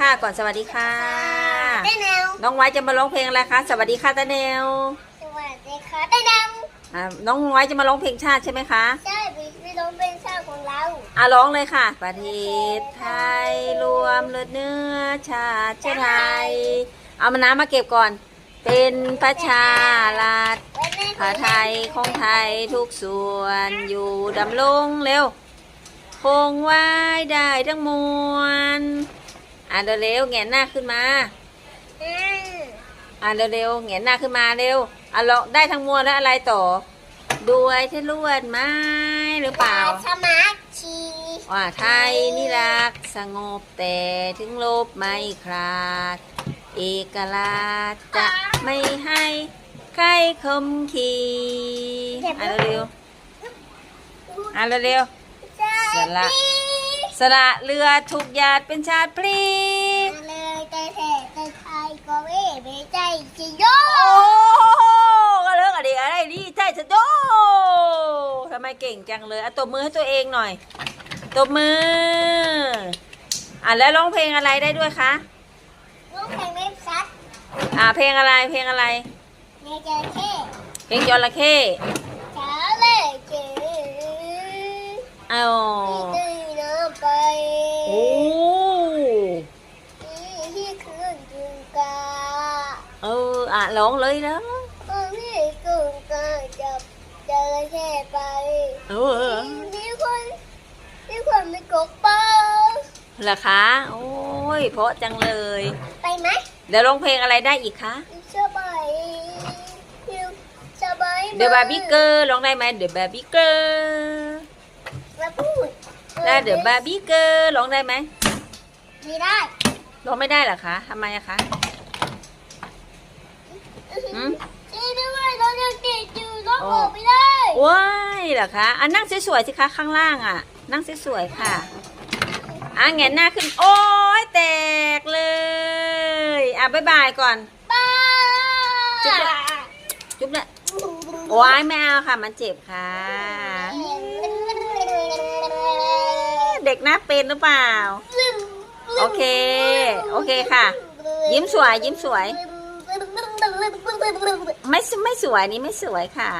ค่ะก่อนสวัสดีค่ะเต้นแนวน้องไว้จะมาร้องเพลงอะไรคะสวัสดีค่ะตาเนวสวัสดีค่ะเต้นแนวอ่าน้องไว้จะมาร้องเพลงชาติใช่ไหมคะใช่พี่พี่ร้องเป็นชาติของเราอะร้องเลยค่ะ ประเทศไทยรวมเลือดเนื้อชาติไทยเอามาน้ำมาเก็บก่อน เป็นประชารัฐเป็นแม่ผ้าไทยของไทยทุกส่วนอยู่ดำรงเร็ว คงไว้ได้ทั้งมวล อ่านเร็วๆแงนหน้าขึ้นมาอืมอ่านเร็วๆแงนหน้าขึ้นมาเร็วอะลองได้ทั้งมวลแล้วอะไรต่อด้วยที่ลวดไม้หรือเปล่าสมาชีว่าไทยนี่รักสงบแต่ถึงลบไม่คลาด เอกราชจะไม่ให้ใครคมขีอ่านเร็วๆอ่านเร็วๆสละ สละเรือถูกหยาดเป็นชาติพลีเลยแต่แท้แต่ไทยก็ไม่ไม่ใจจิโยโอ้ก็เลิกอะไรอะไรดีใช่จะโดทำไมเก่งจังเลยอะตบมือให้ตัวเองหน่อยตบมืออะแล้วร้องเพลงอะไรได้ด้วยคะลูกเพลงไม่ชัดอ่าเพลงอะไรเพลงอะไรในใจแค่เพลงจระเข้ ช้าเลยเจอ เอา ที่ตื่นน้ำไป โอ้ ที่คืนจุงกา เอออะร้องเลยนะคนที่จุงกาจับจระเข้ไปเออมีคนมีคนไม่กกเป้าเหรอคะ โอ้ย เพราะจังเลย ไปไหมเดี๋ยวร้องเพลงอะไรได้อีกคะสบายสบายเดอะบาร์บี้เกอร์ร้องได้ไหมเดอะบาร์บี้เกอร์มาพูดได้เดอะบาร์บี้เกอร์ร้องได้ไหมไม่ได้ร้องไม่ได้เหรอคะทำไมอะคะ หืม ช่วยด้วยเรายังติดอยู่ร้องออกไม่ได้ ว้ายเหรอคะอะนั่งสวยๆสิคะข้างล่างอะ นั่งสวยๆค่ะอะแงนหน้าขึ้น โอ้ยแตกเลย อะบ๊ายบายก่อนป้าจุ๊บเลยจุ๊บเนี่ยว้ายไม่เอาค่ะ มันเจ็บค่ะ เด็กหน้าเป็นหรือเปล่า โอเค โอเคค่ะ ยิ้มสวย ยิ้มสวย ไม่สไม่สวยนี่ไม่สวยค่ะ